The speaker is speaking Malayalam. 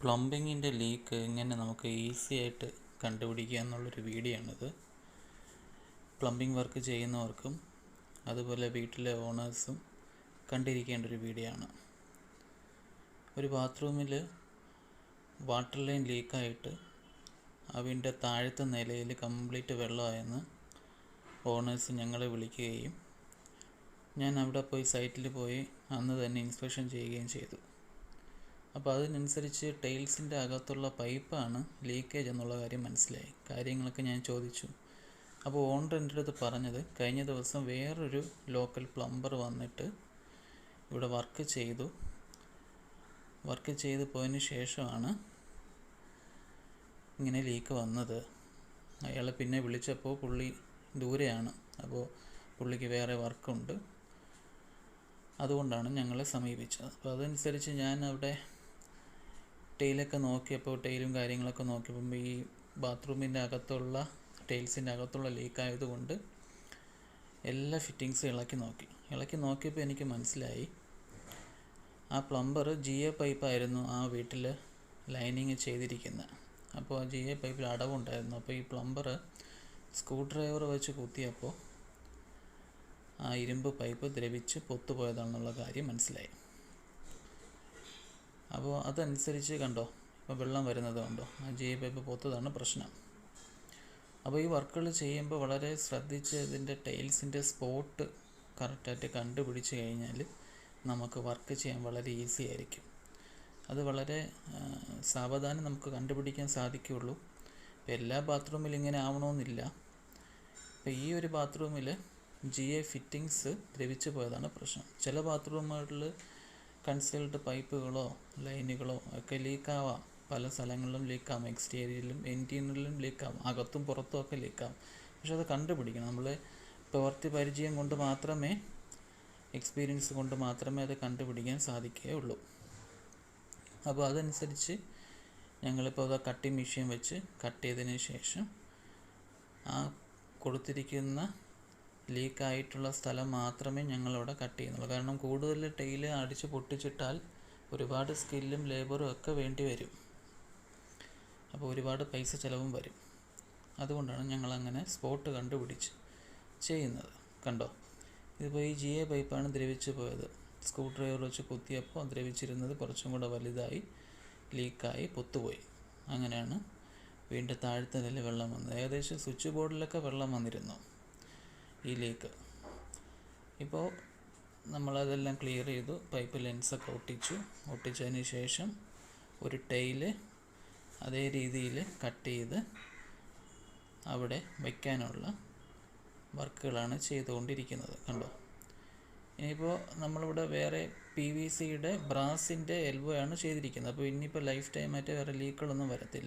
പ്ലംബിങ്ങിന്റെ ലീക്ക് എങ്ങനെ നമുക്ക് ഈസി ആയിട്ട് കണ്ടുപിടിക്കുക എന്നുള്ളൊരു വീഡിയോ ആണിത് പ്ലംബിംഗ് വർക്ക് ചെയ്യുന്നവർക്കും അതുപോലെ വീട്ടിലെ ഓണേഴ്സും കണ്ടിരിക്കേണ്ട ഒരു വീഡിയോ ആണ് ഒരു ബാത്റൂമിൽ വാട്ടർ ലൈൻ ലീക്കായിട്ട് അതിന്റെ താഴത്തെ നിലയിൽ കംപ്ലീറ്റ് വെള്ളമായെന്ന് ഓണേഴ്സ് ഞങ്ങളെ വിളിക്കുകയും ഞാൻ അവിടെ പോയി സൈറ്റിൽ പോയി അന്ന് തന്നെ ഇൻസ്പെക്ഷൻ ചെയ്യുകയും ചെയ്തു. അപ്പോൾ അതിനനുസരിച്ച് ടൈൽസിന്റെ അകത്തുള്ള പൈപ്പാണ് ലീക്കേജ് എന്നുള്ള കാര്യം മനസ്സിലായി. കാര്യങ്ങളൊക്കെ ഞാൻ ചോദിച്ചു. അപ്പോൾ ഓണർ എന്റെ അടുത്ത് പറഞ്ഞത് കഴിഞ്ഞ ദിവസം വേറൊരു ലോക്കൽ പ്ലംബർ വന്നിട്ട് ഇവിടെ വർക്ക് ചെയ്തു. വർക്ക് ചെയ്ത് പോയതിന് ശേഷമാണ് ഇങ്ങനെ ലീക്ക് വന്നത്. അയാളെ പിന്നെ വിളിച്ചപ്പോൾ പുള്ളി ദൂരെയാണ്. അപ്പോൾ പുള്ളിക്ക് വേറെ വർക്കുണ്ട് അതുകൊണ്ടാണ് ഞങ്ങളെ സമീപിച്ചത്. അപ്പോൾ അതനുസരിച്ച് ഞാൻ അവിടെ ടൈലൊക്കെ നോക്കിയപ്പോൾ ടൈലും കാര്യങ്ങളൊക്കെ നോക്കിയപ്പോൾ ഈ ബാത്റൂമിന്റെ അകത്തുള്ള ടൈൽസിന്റെ അകത്തുള്ള ലീക്ക് ആയതുകൊണ്ട് എല്ലാ ഫിറ്റിങ്സും ഇളക്കി നോക്കി. ഇളക്കി നോക്കിയപ്പോൾ എനിക്ക് മനസ്സിലായി. ആ പ്ലംബർ ജി എ പൈപ്പായിരുന്നു ആ വീട്ടിൽ ലൈനിങ് ചെയ്തിരിക്കുന്നത്. അപ്പോൾ ജി എ പൈപ്പിൽ അടവുണ്ടായിരുന്നു അപ്പോൾ ഈ പ്ലംബർ സ്ക്രൂ ഡ്രൈവർ വെച്ച് കുത്തിയപ്പോൾ ആ ഇരുമ്പ് പൈപ്പ് ദ്രവിച്ച് പൊത്തുപോയതാണെന്നുള്ള കാര്യം മനസ്സിലായി. അപ്പോൾ അതനുസരിച്ച് കണ്ടോ ഇപ്പോൾ വെള്ളം വരുന്നത് കണ്ടോ ആ ജി പൈപ്പ് പോത്തതാണ് പ്രശ്നം. അപ്പോൾ ഈ വർക്കുകൾ ചെയ്യുമ്പോൾ വളരെ ശ്രദ്ധിച്ച് ഇതിന്റെ ടൈൽസിന്റെ സ്പോട്ട് കറക്റ്റായിട്ട് കണ്ടുപിടിച്ച് കഴിഞ്ഞാൽ നമുക്ക് വർക്ക് ചെയ്യാൻ വളരെ ഈസി ആയിരിക്കും. അത് വളരെ സാവധാനം നമുക്ക് കണ്ടുപിടിക്കാൻ സാധിക്കുകയുള്ളൂ ഇപ്പോൾ എല്ലാ ബാത്റൂമിലും ഇങ്ങനെ ആവണമെന്നില്ല ഇപ്പോൾ ഈ ഒരു ബാത്റൂമിൽ ജി എ ഫിറ്റിങ്സ് ദ്രവിച്ചു പോയതാണ് പ്രശ്നം. ചില ബാത്റൂമുകളിൽ കൺസീൽഡ് പൈപ്പുകളോ ലൈനുകളോ ഒക്കെ ലീക്കാവാം. പല സ്ഥലങ്ങളിലും ലീക്കാം. എക്സ്റ്റീരിയറിലും ഇന്റീരിയറിലും ലീക്കാം. അകത്തും പുറത്തും ഒക്കെ ലീക്കാം. പക്ഷെ അത് കണ്ടുപിടിക്കണം. നമ്മൾ പ്രവർത്തി പരിചയം കൊണ്ട് മാത്രമേ എക്സ്പീരിയൻസ് കൊണ്ട് മാത്രമേ അത് കണ്ടുപിടിക്കാൻ സാധിക്കുകയുള്ളൂ. അപ്പോൾ അതനുസരിച്ച് ഞങ്ങളിപ്പോൾ അത് കട്ടിംഗ് മെഷീൻ വെച്ച് കട്ട് ചെയ്തതിന് ശേഷം ആ കൊടുത്തിരിക്കുന്ന ലീക്കായിട്ടുള്ള സ്ഥലം മാത്രമേ ഞങ്ങളിവിടെ കട്ട് ചെയ്യുന്നുള്ളൂ. കാരണം കൂടുതൽ ടൈൽ അടിച്ച് പൊട്ടിച്ചിട്ടാൽ ഒരുപാട് സ്കില്ലും ലേബറും ഒക്കെ വേണ്ടി വരും. അപ്പോൾ ഒരുപാട് പൈസ ചിലവും വരും. അതുകൊണ്ടാണ് ഞങ്ങളങ്ങനെ സ്പോട്ട് കണ്ടുപിടിച്ച് ചെയ്യുന്നത്. കണ്ടോ? ഇതിപ്പോൾ ഈ ജി എ പൈപ്പാണ് ദ്രവിച്ചു പോയത്. സ്ക്രൂ ഡ്രൈവർ വെച്ച് കുത്തിയപ്പോൾ ദ്രവിച്ചിരുന്നത് കുറച്ചും കൂടെ വലുതായി ലീക്കായി പൊത്തുപോയി. അങ്ങനെയാണ് വീണ്ടും താഴത്തെ നില വെള്ളം വന്നത്. ഏകദേശം സ്വിച്ച് ബോർഡിലൊക്കെ വെള്ളം വന്നിരുന്നു. ഈ ലീക്ക് ഇപ്പോൾ നമ്മളതെല്ലാം ക്ലിയർ ചെയ്തു. പൈപ്പ് ലെൻസൊക്കെ ഒട്ടിച്ചു. ഒട്ടിച്ചതിന് ശേഷം ഒരു ടൈൽ അതേ രീതിയിൽ കട്ട് ചെയ്ത് അവിടെ വയ്ക്കാനുള്ള വർക്കുകളാണ് ചെയ്തുകൊണ്ടിരിക്കുന്നത്. കണ്ടോ? ഇനിയിപ്പോൾ നമ്മളിവിടെ വേറെ പി വി സിയുടെ ബ്രാസിന്റെ എൽബോ ആണ് ചെയ്തിരിക്കുന്നത്. അപ്പോൾ ഇനിയിപ്പോൾ ലൈഫ് ടൈമായിട്ട് വേറെ ലീക്കുകളൊന്നും വരത്തില്ല.